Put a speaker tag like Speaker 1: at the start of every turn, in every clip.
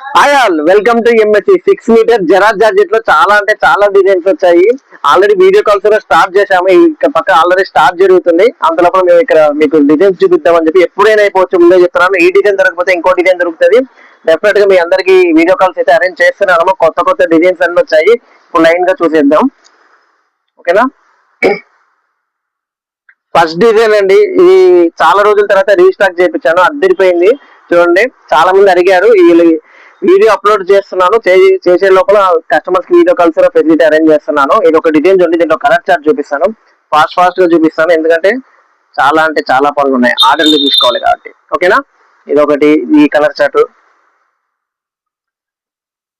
Speaker 1: Hi all welcome to MSC six metre Zara జార్జెట్లో చాలా అంటే చాలా డిజైన్స్ వచ్చాయి. ఆల్రెడీ వీడియో కాల్స్ కూడా స్టార్ట్ చేశాము. ఇక్కడ పక్క ఆల్రెడీ స్టార్ట్ జరుగుతుంది. అంతలోపల మేము ఇక్కడ మీకు డిజైన్స్ చూపిద్దామని చెప్పి ఎప్పుడైనా అయిపోవచ్చు ముందే చెప్తున్నాను. ఈ డిజైన్ దొరకపోతే ఇంకో డిజైన్ దొరుకుతుంది. డెఫినెట్గా మీ అందరికి వీడియో కాల్స్ అయితే అరేంజ్ చేస్తున్నాను కొత్త కొత్త డిజైన్స్ అన్ని వచ్చాయి. ఇప్పుడు లైన్గా చూసేద్దాం. ఓకేనా? ఫస్ట్ డిజైన్ అండి. ఇది చాలా రోజుల తర్వాత రీస్టాక్ చేయించాను. అద్దరిపోయింది. చూడండి. చాలా మంది అడిగారు. వీళ్ళు వీడియో అప్లోడ్ చేస్తున్నాను చే- చేసే లోపల కస్టమర్స్కి వీడియో కాల్స్ ఫెసిలిటీ అరేంజ్ చేస్తున్నాను. ఇది ఒక డిజైన్ చూడండి దీంట్లో కలర్ చార్ట్ చూపిస్తాను. ఫాస్ట్ ఫాస్ట్గా చూపిస్తాను ఎందుకంటే చాలా అంటే చాలా పనులు ఉన్నాయి. ఆర్డర్లు తీసుకోవాలి కాబట్టి. ఓకేనా ఇది ఒకటి ఈ కలర్ చార్ట్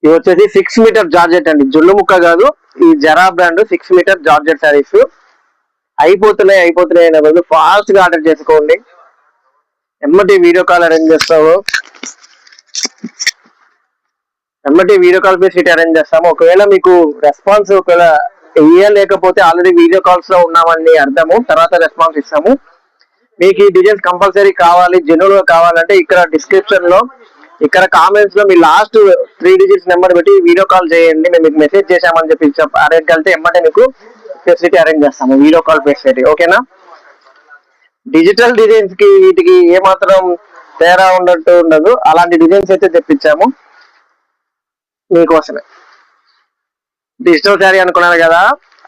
Speaker 1: ఇది వచ్చేసి సిక్స్ మీటర్ జార్జెట్ అండి. జుల్లు ముక్క కాదు ఈ Zara brand six metre georgette saris. అయిపోతున్నాయి అయిపోతున్నాయి అనే బదులు ఫాస్ట్గా ఆర్డర్ చేసుకోండి. ఎమ్మటి వీడియో కాల్ అరేంజ్ చేస్తావు. వెంబటి వీడియో కాల్ ఫెసిలిటీ అరేంజ్ చేస్తాము. ఒకవేళ మీకు రెస్పాన్స్ ఒకవేళ ఇయ్యలేకపోతే ఆల్రెడీ వీడియో కాల్స్లో ఉన్నామని అర్థము. తర్వాత రెస్పాన్స్ ఇస్తాము. మీకు ఈ డిజైన్స్ కంపల్సరీ కావాలి జెన్యున్గా కావాలంటే ఇక్కడ డిస్క్రిప్షన్లో ఇక్కడ కామెంట్స్లో మీ లాస్ట్ త్రీ డిజిట్స్ నెంబర్ పెట్టి వీడియో కాల్ చేయండి. మేము మీకు మెసేజ్ చేశామని చెప్పి అరేంజ్ కలితే ఎమ్మటే మీకు ఫెసిలిటీ అరేంజ్ చేస్తాము. వీడియో కాల్ ఫెసిలిటీ ఓకేనా డిజిటల్ డిజైన్స్కి వీటికి ఏమాత్రం తేడా ఉన్నట్టు ఉండదు. అలాంటి డిజైన్స్ అయితే తెప్పించాము. మీకోసమే. డిజిటల్ శారీ అనుకున్నారు కదా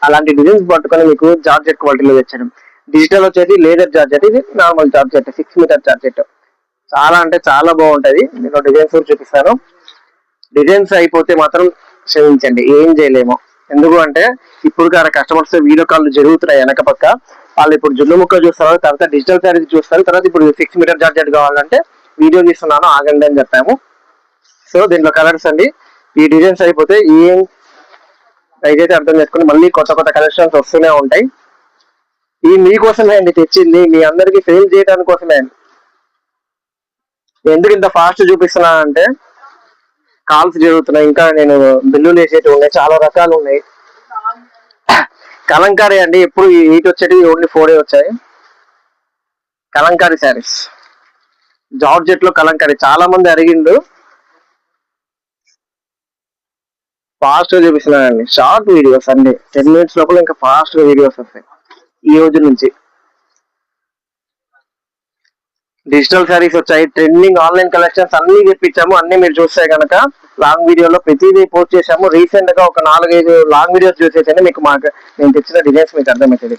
Speaker 1: అలాంటి డిజైన్స్ పట్టుకొని మీకు జార్జెట్ క్వాలిటీలో తెచ్చాను. డిజిటల్ వచ్చేసి లేదర్ జార్జెట్ ఇది normal georgette six metre georgette. చాలా అంటే చాలా బాగుంటుంది. నేను డిజైన్స్ కూడా చూపిస్తాను. డిజైన్స్ అయిపోతే మాత్రం క్షమించండి ఏం చేయలేము. ఎందుకు అంటే ఇప్పుడు కాదు కస్టమర్స్ వీడియో కాల్ జరుగుతున్నాయి వెనక పక్క. వాళ్ళు ఇప్పుడు జున్ను ముక్క చూస్తారు తర్వాత డిజిటల్ శారీస్ చూస్తారు తర్వాత ఇప్పుడు సిక్స్ మీటర్ జార్జెట్ కావాలంటే వీడియో తీస్తున్నాను ఆగండి అని చెప్పాము. సో దీంట్లో కలర్స్ అండి. ఈ డిజైన్స్ అయిపోతే ఏం దయచేసి అర్థం చేసుకుని మళ్ళీ కొత్త కొత్త కలెక్షన్స్ వస్తూనే ఉంటాయి. ఈ మీకోసమే అండి తెచ్చింది మీ అందరికి సేల్ చేయడానికి కోసమే అండి. ఎందుకు ఇంత ఫాస్ట్ చూపిస్తున్నా అంటే కాల్స్ జరుగుతున్నాయి ఇంకా నేను బిల్లులు వేసేటివి ఉన్నాయి చాలా రకాలు ఉన్నాయి. కలంకారీ అండి ఎప్పుడు ఎయిట్ వచ్చేటివి ఓన్లీ ఫోర్ వచ్చాయి. కలంకారీ శారీస్. జార్జెట్లో కలంకారీ చాలా మంది అడిగిండు ఫాస్ట్గా చూపిస్తున్నానండి. షార్ట్ వీడియోస్ అండి టెన్ మినిట్స్ లోపల ఇంకా ఫాస్ట్గా వీడియోస్ వస్తాయి. ఈ రోజు నుంచి. డిజిటల్ శారీస్ వచ్చాయి. ట్రెండింగ్ ఆన్లైన్ కలెక్షన్స్ అన్ని తెప్పించాము. అన్ని మీరు చూస్తే కనుక లాంగ్ వీడియోలో ప్రతిదీ పోస్ట్ చేసాము రీసెంట్గా ఒక నాలుగైదు లాంగ్ వీడియోస్ చూసేసండి. మీకు మాకు నేను తెచ్చిన డిజైన్స్ మీకు అర్థమవుతుంది.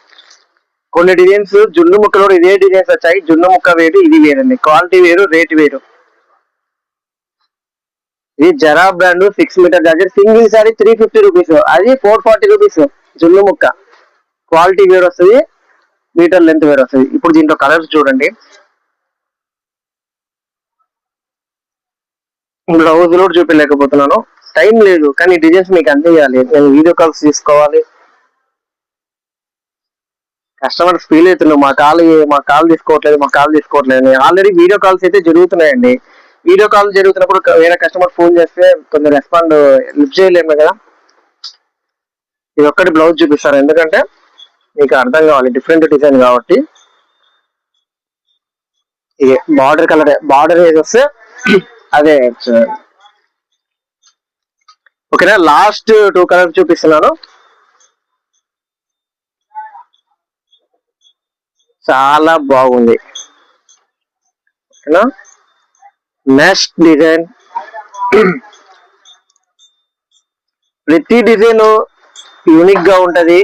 Speaker 1: కొన్ని డిజైన్స్ జున్ను ముక్కలో ఇదే డిజైన్స్ వచ్చాయి. జున్ను ముక్క వేరు ఇది వేరండి. క్వాలిటీ వేరు రేట్ వేరు. ఇది Zara brand six metre jacket single sari three fifty rupees అది ఫోర్ ఫార్టీ రూపీస్ జున్ను ముక్క. క్వాలిటీ వేరు వస్తుంది మీటర్ లెంత్ వేరు వస్తుంది. ఇప్పుడు దీంట్లో కలర్స్ చూడండి. బ్లౌజ్ కూడా చూపించలేకపోతున్నాను. టైం లేదు కానీ డిజైన్స్ మీకు అందియాలి నేను వీడియో కాల్స్ తీసుకోవాలి. కస్టమర్స్ ఫీల్ అవుతున్నారు మా కాల్ మా కాల్ తీసుకోవట్లేదు మా కాల్ తీసుకోవట్లేదు. ఆల్రెడీ వీడియో కాల్స్ అయితే జరుగుతున్నాయండి. వీడియో కాల్ జరుగుతున్నప్పుడు వేరే కస్టమర్ ఫోన్ చేస్తే కొంచెం రెస్పాండ్ లిఫ్ట్ చేయలేము కదా. ఇది ఒక్కటి బ్లౌజ్ చూపిస్తారు ఎందుకంటే మీకు అర్థం కావాలి. డిఫరెంట్ డిజైన్ కాబట్టి. ఇది బార్డర్ కలర్ బార్డర్ ఏది వస్తే అదే ఓకేనా? లాస్ట్ టూ కలర్ చూపిస్తున్నాను. చాలా బాగుంది. ఓకేనా? నెక్స్ట్ డిజైన్ ప్రతి డిజైన్ యూనిక్గా ఉంటది.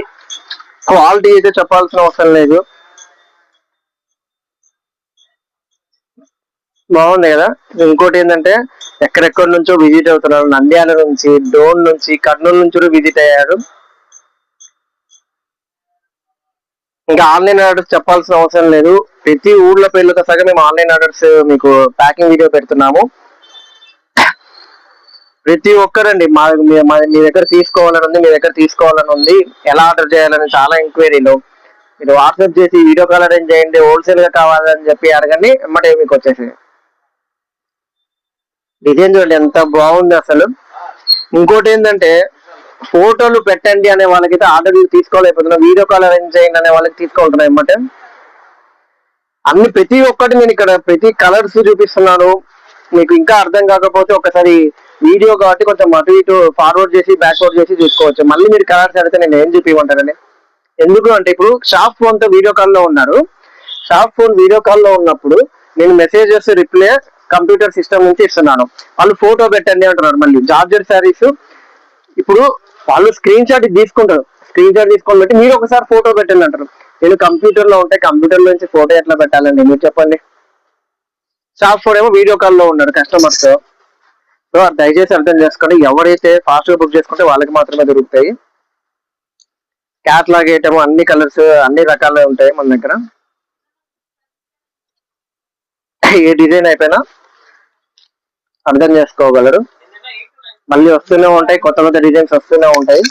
Speaker 1: క్వాలిటీ అయితే చెప్పాల్సిన అవసరం లేదు. బాగుంది కదా? ఇంకోటి ఏంటంటే ఎక్కడెక్కడి నుంచో విజిట్ అవుతున్నారు. నంద్యాల నుంచి డోన్ నుంచి కర్నూలు నుంచి కూడా విజిట్ అయ్యారు. ఇంకా ఆన్లైన్ ఆర్డర్స్ చెప్పాల్సిన అవసరం లేదు. ప్రతి ఊళ్ళో పేర్లతో సగం మేము ఆన్లైన్ ఆర్డర్స్ మీకు ప్యాకింగ్ వీడియో పెడుతున్నాము. ప్రతి ఒక్కరండి మా మా- మీ దగ్గర తీసుకోవాలని ఉంది మీ దగ్గర తీసుకోవాలని ఉంది. ఎలా ఆర్డర్ చేయాలని చాలా ఎంక్వైరీలు. మీరు వాట్సాప్ చేసి వీడియో కాల్ అరేంజ్ చేయండి హోల్సేల్గా కావాలని చెప్పి అడగండి ఎమ్మటే మీకు వచ్చేసి డిజైన్ చూడండి ఎంత బాగుంది అసలు. ఇంకోటి ఏంటంటే ఫోటోలు పెట్టండి అనే వాళ్ళకైతే ఆర్డర్లు తీసుకోలేకపోతున్నాం. వీడియో కాల్ అరేంజ్ చేయండి అనే వాళ్ళకి తీసుకుంటున్నాం ఎమ్మటే అన్ని ప్రతి ఒక్కటి నేను ఇక్కడ ప్రతి కలర్స్ చూపిస్తున్నాను. మీకు ఇంకా అర్థం కాకపోతే ఒకసారి వీడియో కాబట్టి కొంచెం అటు ఇటు ఫార్వర్డ్ చేసి బ్యాక్వర్డ్ చేసి చూసుకోవచ్చు. మళ్ళీ మీరు కలర్స్ అడిగితే నేను ఏం చూపించమంటానండి ఎందుకు అంటే ఇప్పుడు షాప్ ఫోన్తో వీడియో కాల్లో ఉన్నారు. షాప్ ఫోన్ వీడియో కాల్లో ఉన్నప్పుడు నేను మెసేజెస్ రిప్లై కంప్యూటర్ సిస్టమ్ నుంచి ఇస్తున్నాను. వాళ్ళు ఫోటో పెట్టండి అంటున్నారు మళ్ళీ. జార్జర్ శారీస్. ఇప్పుడు వాళ్ళు స్క్రీన్ షాట్ తీసుకుంటారు. స్క్రీన్ షాట్ తీసుకొని పెట్టి మీరు ఒకసారి ఫోటో పెట్టండి అంటారు. నేను కంప్యూటర్లో ఉంటే కంప్యూటర్ నుంచి ఫోటో ఎట్లా పెట్టాలండి? మీరు చెప్పండి. షాప్ ఫోర్ ఏమో వీడియో కాల్లో ఉన్నారు కస్టమర్స్ సో దయచేసి అర్థం చేసుకోండి. ఎవరైతే ఫాస్ట్గా బుక్ చేసుకుంటే వాళ్ళకి మాత్రమే దొరుకుతాయి. క్యాట్లాగ్ ఐటమ్ అన్ని కలర్స్ అన్ని రకాలు ఉంటాయి మన దగ్గర. ఏ డిజైన్ అయిపోయినా అర్థం చేసుకోగలరు. మళ్ళీ వస్తూనే ఉంటాయి కొత్త కొత్త డిజైన్స్ వస్తూనే ఉంటాయి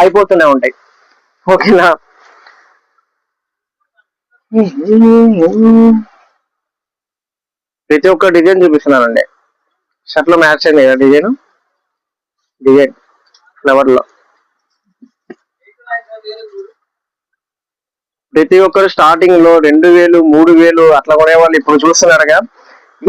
Speaker 1: అయిపోతూనే ఉంటాయి. ఓకేనా? ప్రతి ఒక్క డిజైన్ చూపిస్తున్నానండి. షర్ట్లో మ్యాచ్ అయింది కదా డిజైన్? డిజైన్ ఫ్లవర్లో ప్రతి ఒక్కరు స్టార్టింగ్లో రెండు వేలు మూడు వేలు అట్లా కొనేవాళ్ళు ఇప్పుడు చూస్తున్నారుగా.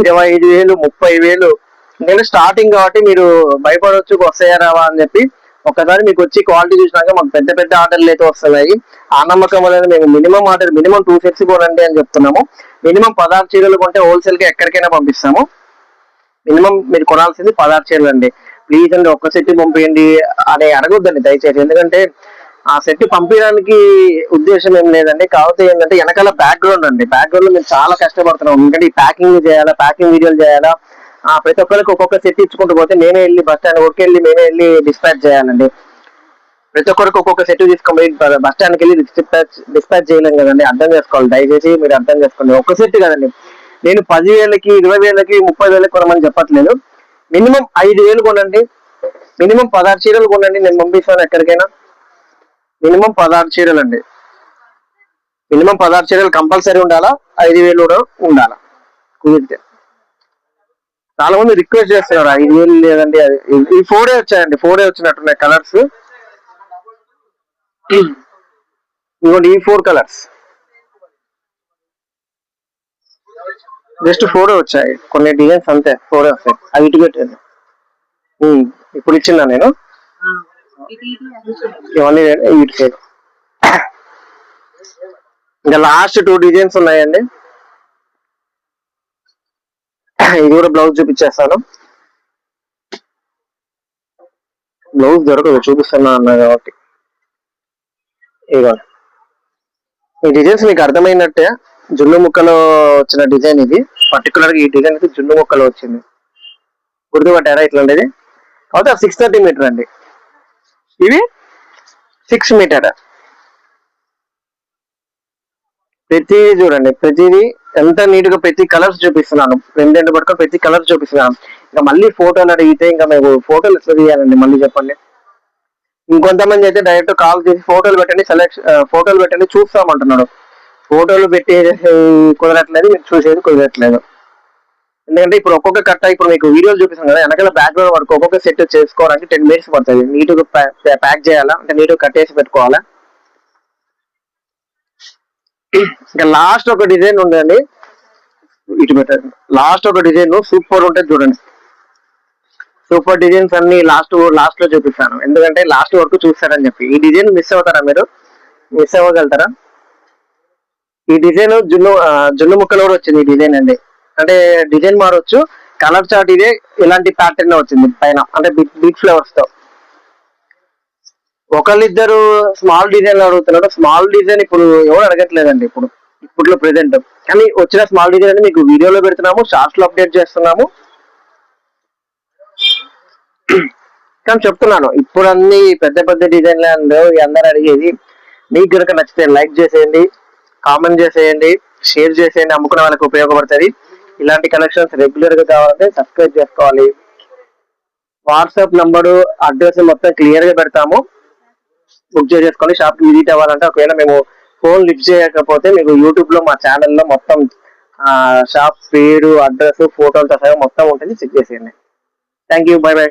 Speaker 1: ఇరవై ఐదు వేలు ముప్పై వేలు ఎందుకంటే స్టార్టింగ్ కాబట్టి మీరు భయపడవచ్చు వస్తాయా రావా అని చెప్పి ఒకసారి మీకు వచ్చి క్వాలిటీ చూసినాక మాకు పెద్ద పెద్ద ఆర్డర్లు అయితే వస్తున్నాయి. ఆ నమ్మకం వల్ల మేము minimum order minimum two sets కొనండి అని చెప్తున్నాము. మినిమం పదహారు చీరలు కొంటే హోల్సేల్కి ఎక్కడికైనా పంపిస్తాము. మినిమం మీరు కొనాల్సింది పదహారు చీరలు అండి. ప్లీజ్ అండి ఒక్క సెట్ పంపించండి అని అడగొద్దండి దయచేసి. ఎందుకంటే ఆ సెట్ పంపించడానికి ఉద్దేశం ఏం లేదండి. కాకపోతే ఏంటంటే వెనకాల బ్యాక్గ్రౌండ్ అండి. బ్యాక్గ్రౌండ్ మేము చాలా కష్టపడుతున్నాం. ఎందుకంటే ఈ ప్యాకింగ్ చేయాలా ప్యాకింగ్ వీడియోలు చేయాలా ఆ ప్రతి ఒక్కరికి ఒక్కొక్క సెట్ ఇచ్చుకుంటూ పోతే నేనే వెళ్ళి బస్ స్టాండ్ ఊరికి వెళ్ళి నేనే వెళ్ళి డిస్పాచ్ చేయాలండి. ప్రతి ఒక్కరికి ఒక్కొక్క సెట్ తీసుకొని బస్ స్టాండ్కి వెళ్ళి డిస్పాచ్ డిస్పాచ్ చేయలేం కదండి. అర్థం చేసుకోవాలి. దయచేసి మీరు అర్థం చేసుకోండి. ఒక్క సెట్ కదండి. నేను పది వేలకి ఇరవై వేలకి ముప్పై వేలకి కొనమని చెప్పట్లేదు. మినిమం ఐదు వేలు కొనండి. మినిమం పదహారు చీరలు కొనండి. నేను పంపిస్తాను ఎక్కడికైనా. మినిమం పదహారు చీరలు అండి మినిమం పదహారు చీరలు కంపల్సరీ ఉండాలా? ఐదు వేలు కూడా ఉండాలా? కుదిరితే. చాలా మంది రిక్వెస్ట్ చేస్తున్నారు. ఐదు వేలు లేదండి అది ఈ ఫోరే వచ్చాయండి. ఫోరే వచ్చినట్టున్నాయి కలర్స్ ఇదిగోండి ఈ ఫోర్ కలర్స్ జస్ట్ ఫోర్ వచ్చాయి. కొన్ని డిజైన్స్ అంతే ఫోర్ వస్తాయి. అవి ఇటు పెట్టండి ఇప్పుడు ఇచ్చిందా నేను? ఇవన్నీ ఇటు సైడ్ ఇంకా లాస్ట్ టూ డిజైన్స్ ఉన్నాయండి. ఇది కూడా బ్లౌజ్ చూపించేస్తాను. బ్లౌజ్ దొరకదు చూపిస్తున్నా అన్నా కాబట్టి. ఇదిగోండి ఈ డిజైన్స్ మీకు అర్థమైనట్టే జున్ను ముక్కలో వచ్చిన డిజైన్ ఇది. పర్టికులర్గా ఈ డిజైన్ అయితే జున్ను ముక్కలో వచ్చింది. గుర్తుపట్టారా ఇట్లాంటిది? కాకపోతే సిక్స్ థర్టీ మీటర్ అండి. ఇవి సిక్స్ మీటర్ ప్రతిదీ చూడండి ప్రతిదీ ఎంత నీట్గా ప్రతి కలర్స్ చూపిస్తున్నాను. రెండు రెండు పట్టుకొని ప్రతి కలర్ చూపిస్తున్నాను. ఇంకా మళ్ళీ ఫోటోలు అడిగితే ఇంకా మీకు ఫోటోలు ఎట్లా తీయాలండి? మళ్ళీ చెప్పండి. ఇంకొంతమంది అయితే డైరెక్ట్ కాల్ చేసి ఫోటోలు పెట్టండి సెలెక్ట్ ఫోటోలు పెట్టండి చూస్తామంటున్నాడు. ఫోటోలు పెట్టి కుదరట్లేదు మీరు చూసేది కుదరట్లేదు. ఎందుకంటే ఇప్పుడు ఒక్కొక్క కట్ట ఇప్పుడు మీకు వీడియోలు చూపిస్తాం కదా వెనకాల బ్యాక్గ్రౌండ్ వరకు ఒక్కొక్క సెట్ చేసుకోవడానికి టెన్ మినిట్స్ పడుతుంది. నీట్గా ప్యాక్ చేయాలా? అంటే నీట్గా కట్టేసి పెట్టుకోవాలా? ఇంకా లాస్ట్ ఒక డిజైన్ ఉందండి. ఇటు పెట్టండి. లాస్ట్ ఒక డిజైన్ సూపర్ ఉంటుంది చూడండి. సూపర్ డిజైన్స్ అన్ని లాస్ట్ లాస్ట్లో చూపిస్తాను. ఎందుకంటే లాస్ట్ వరకు చూస్తారని చెప్పి. ఈ డిజైన్ మిస్ అవుతారా మీరు? మిస్ అవ్వగలుగుతారా? ఈ డిజైన్ జున్ను జున్ను ముక్కలు కూడా వచ్చింది ఈ డిజైన్ అండి. అంటే డిజైన్ మారొచ్చు. కలర్ చార్ట్ ఇదే ఇలాంటి ప్యాటర్న్ వచ్చింది పైన. అంటే బిగ్ బిగ్ ఫ్లవర్స్తో. ఒకళ్ళిద్దరు స్మాల్ డిజైన్ అడుగుతున్నారు. స్మాల్ డిజైన్ ఇప్పుడు ఎవరు అడగట్లేదండి ఇప్పుడు ఇప్పట్లో ప్రెసెంట్ కానీ వచ్చిన స్మాల్ డిజైన్ మీకు వీడియోలో పెడుతున్నాము షార్ట్స్లో అప్డేట్ చేస్తున్నాము. కానీ చెప్తున్నాను ఇప్పుడు అన్ని పెద్ద పెద్ద డిజైన్లు అండ్ అందరు అడిగేది మీకు కనుక నచ్చితే లైక్ చేసేయండి కామెంట్ చేసేయండి షేర్ చేసేయండి అమ్ముకునే వాళ్ళకి ఉపయోగపడుతుంది. ఇలాంటి కలెక్షన్స్ రెగ్యులర్గా కావాలంటే సబ్స్క్రైబ్ చేసుకోవాలి. వాట్సాప్ నంబరు అడ్రస్ మొత్తం క్లియర్గా పెడతాము. బుక్ చేసేసుకొని షాప్కి విజిట్ అవ్వాలంటే ఒకవేళ మేము ఫోన్ లిఫ్ట్ చేయకపోతే మీకు యూట్యూబ్లో మా ఛానల్లో మొత్తం షాప్ పేరు అడ్రస్ ఫోటోలతో సహా మొత్తం ఉంటుంది. చెక్ చేసేయండి. Thank you by by